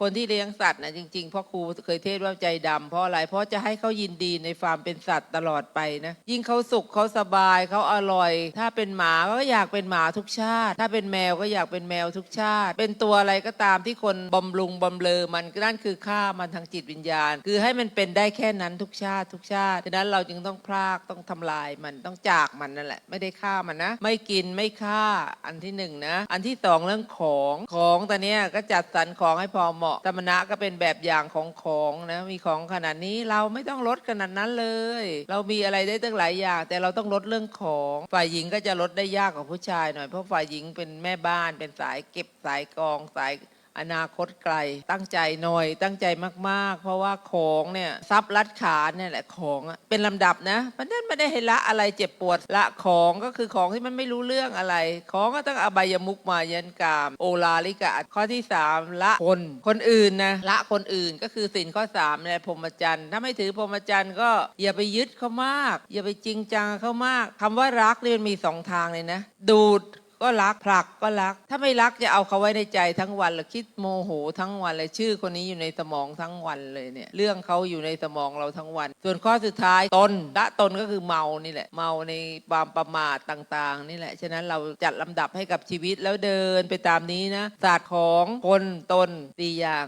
คนที่เลี้ยงสัตว์นะจริงๆเพราะครูเคยเทศว่าใจดำเพราะอะไร เพราะจะให้เขายินดีในความเป็นสัตว์ตลอดไปนะ ยิ่งเขาสุขเขาสบายเขาอร่อย ถ้าเป็นหมาก็อยากเป็นหมาทุกชาติ ถ้าเป็นแมวก็อยากเป็นแมวทุกชาติ เป็นตัวอะไรก็ตามที่คนบำรุงบำเรอมันนั่นคือค่ามันทางจิตวิญญาณ คือให้มันเป็นได้แค่นั้นทุกชาติทุกชาติฉะนั้นเราจึงต้องพรากต้องทำลายมันต้องจากมันนั่นแหละไม่ได้ฆ่ามันนะ ไม่กินไม่ฆ่าอันที่หนึ่งนะอันที่สองเรื่องของของตอนนี้ก็จัดสรรของให้พอเหมาะสมณะก็เป็นแบบอย่างของของนะมีของขนาดนี้เราไม่ต้องลดขนาดนั้นเลย เรามีอะไรได้ตั้งหลายอย่าง แต่เราต้องลดเรื่องของ ฝ่ายหญิงก็จะลดได้ยากกว่าผู้ชายหน่อยเพราะฝ่ายหญิงเป็นแม่บ้านเป็นสายเก็บสายกองสาย อนาคตไกล ตั้งใจหน่อย ตั้งใจมาก ๆ เพราะว่าของเนี่ยทรัพย์รัดขาเนี่ยแหละของอะเป็นลำดับนะมันนั่นไม่ได้ให้ละอะไรเจ็บปวดละของก็คือของที่มันไม่รู้เรื่องอะไร ของก็ต้องอบายมุกมายันกาม โอลาลิกะข้อที่สามละคนคนอื่นนะละคนอื่นก็คือสินข้อสามในพรหมจรรย์ถ้าไม่ถือพรหมจรรย์ก็อย่าไปยึดเขามาก อย่าไปจริงจังเขามากคำว่ารักนี่มันมีสองทางเลยนะ ดูด ก็รักผลักก็รัก ถ้าไม่รักจะเอาเขาไว้ในใจทั้งวันหรือคิดโมโหทั้งวันเลยชื่อคนนี้อยู่ในสมองทั้งวันเลยเนี่ยเรื่องเขาอยู่ในสมองเราทั้งวัน ส่วนข้อสุดท้ายตนละตนก็คือเมานี่แหละ เมาในความประมาทต่าง ๆ นี่แหละฉะนั้นเราจัดลำดับให้กับชีวิตแล้วเดินไปตามนี้นะศาสตร์ของคนตนสี่อย่าง